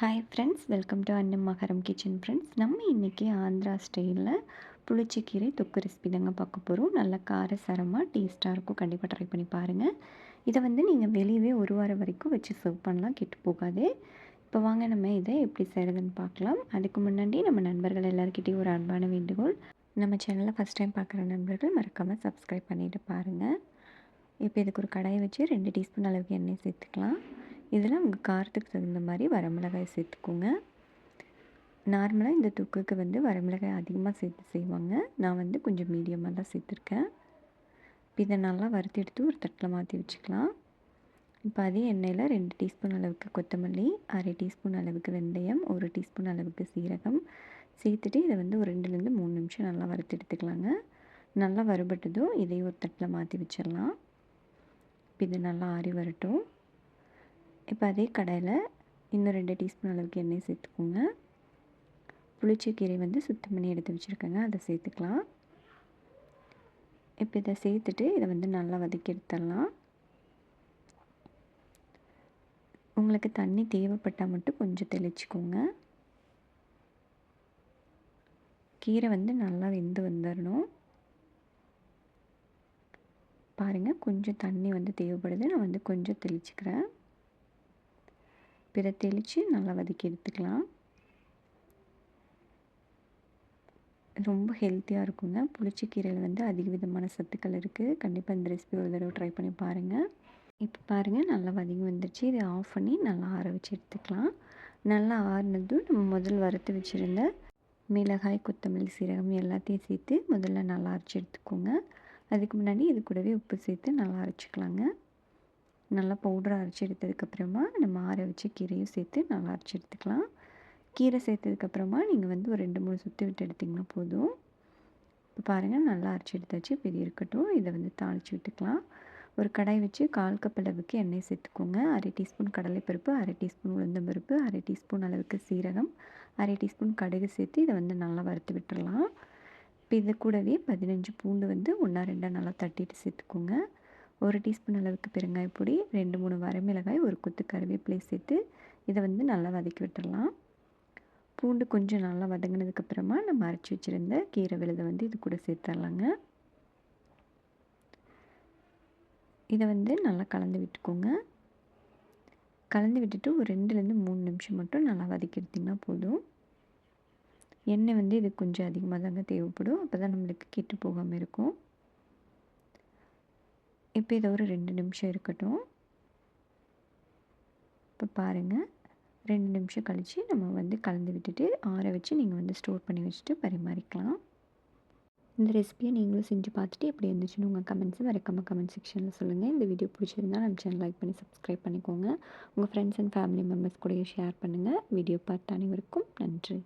Hi friends welcome to அன்னம் மகரம் kitchen friends நம்ம இன்றைக்கி ஆந்திரா ஸ்டைலில் புளிச்சக்கீரை தொக்கு ரெசிபி தாங்க பார்க்க போகிறோம் நல்லா காரசாரமாக டேஸ்ட்டாக இருக்கும். கண்டிப்பாக ட்ரை பண்ணி பாருங்கள் இதை வந்து நீங்கள் வெளியவே ஒரு வாரம் வரைக்கும் வச்சு சர்வ் பண்ணலாம். கெட்டு போகாது. இப்போ வாங்க நம்ம இதை எப்படி செய்கிறதுன்னு பார்க்கலாம். அதுக்கு முன்னாடி நம்ம நண்பர்கள் எல்லாருக்கிட்டேயும் ஒரு அன்பான வேண்டுகோள். நம்ம சேனலை ஃபஸ்ட் டைம் பார்க்குற நண்பர்கள் மறக்காமல் சப்ஸ்கிரைப் பண்ணிவிட்டு பாருங்கள் இப்போ இதுக்கு ஒரு கடாயை வச்சு ரெண்டு டீஸ்பூன் அளவுக்கு எண்ணெய் சேர்த்துக்கலாம். இதில் உங்கள் காரத்துக்கு தகுந்த மாதிரி வரமிளகாய் சேர்த்துக்கோங்க. நார்மலாக இந்த தொக்குக்கு வந்து வரமிளகாய் அதிகமாக சேர்த்து செய்வாங்க. நான் வந்து கொஞ்சம் மீடியமாக தான் சேர்த்துருக்கேன். இப்போ இதை நல்லா வறுத்து எடுத்து ஒரு தட்டில் மாற்றி வச்சுக்கலாம். இப்போ அதே எண்ணெயில் ரெண்டு டீஸ்பூன் அளவுக்கு கொத்தமல்லி அரை டீஸ்பூன் அளவுக்கு வெந்தயம் ஒரு டீஸ்பூன் அளவுக்கு சீரகம் சேர்த்துட்டு இதை வந்து ஒரு ரெண்டுலேருந்து மூணு நிமிஷம் நல்லா வறுத்து எடுத்துக்கலாங்க. நல்லா வறுபட்டதும் இதையும் ஒரு தட்டில் மாற்றி வச்சிடலாம். இப்போ இது நல்லா ஆறி வரட்டும். இப்போ அதே கடையில் இன்னும் ரெண்டு டீஸ்பூன் அளவுக்கு எண்ணெய் சேர்த்துக்கோங்க. புளிச்சக்கீரை வந்து சுத்தம் பண்ணி எடுத்து வச்சுருக்கேங்க அதை சேர்த்துக்கலாம். இப்போ இதை சேர்த்துட்டு இதை வந்து நல்லா வதக்கி எடுத்துடலாம். உங்களுக்கு தண்ணி தேவைப்பட்டால் மட்டும் கொஞ்சம் தெளிச்சுக்கோங்க. கீரை வந்து நல்லா வெந்து வந்துடணும் பாருங்கள் கொஞ்சம் தண்ணி வந்து தேவைப்படுது நான் வந்து கொஞ்சம் தெளிச்சுக்கிறேன். பிற தெளித்து நல்லா வதக்கி எடுத்துக்கலாம். ரொம்ப ஹெல்த்தியாக இருக்குங்க. புளிச்சக்கீரையில் வந்து அதிக விதமான சத்துக்கள் இருக்குது கண்டிப்பாக இந்த ரெசிபி ஒரு தடவை ட்ரை பண்ணி பாருங்கள் இப்போ பாருங்கள் நல்லா வதங்கி வந்துருச்சு. இதை ஆஃப் பண்ணி நல்லா ஆற வச்சு எடுத்துக்கலாம். நல்லா ஆறுனதும் நம்ம முதல் வறுத்து வச்சுருந்த மிளகாய் கொத்தமல்லி சீரகம் எல்லாத்தையும் சேர்த்து முதல்ல நல்லா அரைச்சி எடுத்துக்கோங்க. அதுக்கு முன்னாடி இது கூடவே உப்பு சேர்த்து நல்லா அரைச்சிக்கலாங்க. நல்லா பவுடராக அரைச்சி எடுத்ததுக்கப்புறமா நம்ம ஆற வச்சு கீரையும் சேர்த்து நல்லா அரைச்சி எடுத்துக்கலாம். கீரை சேர்த்ததுக்கப்புறமா நீங்கள் வந்து ஒரு ரெண்டு மூணு சுற்றி விட்டு எடுத்திங்கன்னா போதும். இப்போ பாருங்கள் நல்லா அரைச்சி எடுத்தாச்சு. இப்போ இது இருக்கட்டும். இதை வந்து தாளித்து விட்டுக்கலாம். ஒரு கடாய் வச்சு கால் கப் அளவுக்கு எண்ணெய் சேர்த்துக்கோங்க. அரை டீஸ்பூன் கடலைப்பருப்பு அரை டீஸ்பூன் உளுந்தம்பருப்பு அரை டீஸ்பூன் அளவுக்கு சீரகம் அரை டீஸ்பூன் கடுகு சேர்த்து இதை வந்து நல்லா வறுத்து விட்டுடலாம் இப்போ இது கூடவே பதினஞ்சு பூண்டு வந்து ஒன்றா ரெண்டாக நல்லா தட்டிட்டு சேர்த்துக்கோங்க. ஒரு டீஸ்பூன் அளவுக்கு பெருங்காய பொடி ரெண்டு மூணு வரமிளகாய் ஒரு கொத்து கருவேப்பிலை சேர்த்து இதை வந்து நல்லா வதக்கி விட்டுடலாம். பூண்டு கொஞ்சம் நல்லா வதங்கினதுக்கப்புறமா நம்ம அரைச்சி வச்சுருந்த கீரை விழுதை வந்து இது கூட சேர்த்துடலாங்க. இதை வந்து நல்லா கலந்து விட்டுக்கோங்க. கலந்து விட்டுட்டு ஒரு ரெண்டுலேருந்து மூணு நிமிஷம் மட்டும் நல்லா வதக்கி எடுத்திங்கன்னா போதும். எண்ணெய் வந்து இது கொஞ்சம் அதிகமாக தாங்க தேவைப்படும். அப்போ தான் நம்மளுக்கு கெட்டு போகாமல் இருக்கும். இப்போ இதை ஒரு ரெண்டு நிமிஷம் இருக்கட்டும். இப்போ பாருங்கள் ரெண்டு நிமிஷம் கழித்து நம்ம வந்து கலந்து விட்டுட்டு ஆற வச்சு நீங்கள் வந்து ஸ்டோர் பண்ணி வச்சுட்டு பரிமாறிக்கலாம். இந்த ரெசிபியை நீங்களும் செஞ்சு பார்த்துட்டு எப்படி இருந்துச்சுன்னு உங்கள் கமெண்ட்ஸை மறக்காமல் கமெண்ட் செக்ஷனில் சொல்லுங்கள் இந்த வீடியோ பிடிச்சிருந்தால் நம்ம சேனல் லைக் பண்ணி சப்ஸ்கிரைப் பண்ணிக்கோங்க. உங்கள் ஃப்ரெண்ட்ஸ் அண்ட் ஃபேமிலி மெம்பர்ஸ் கூடயும் ஷேர் பண்ணுங்கள் வீடியோ பார்த்த அனைவருக்கும் நன்றி.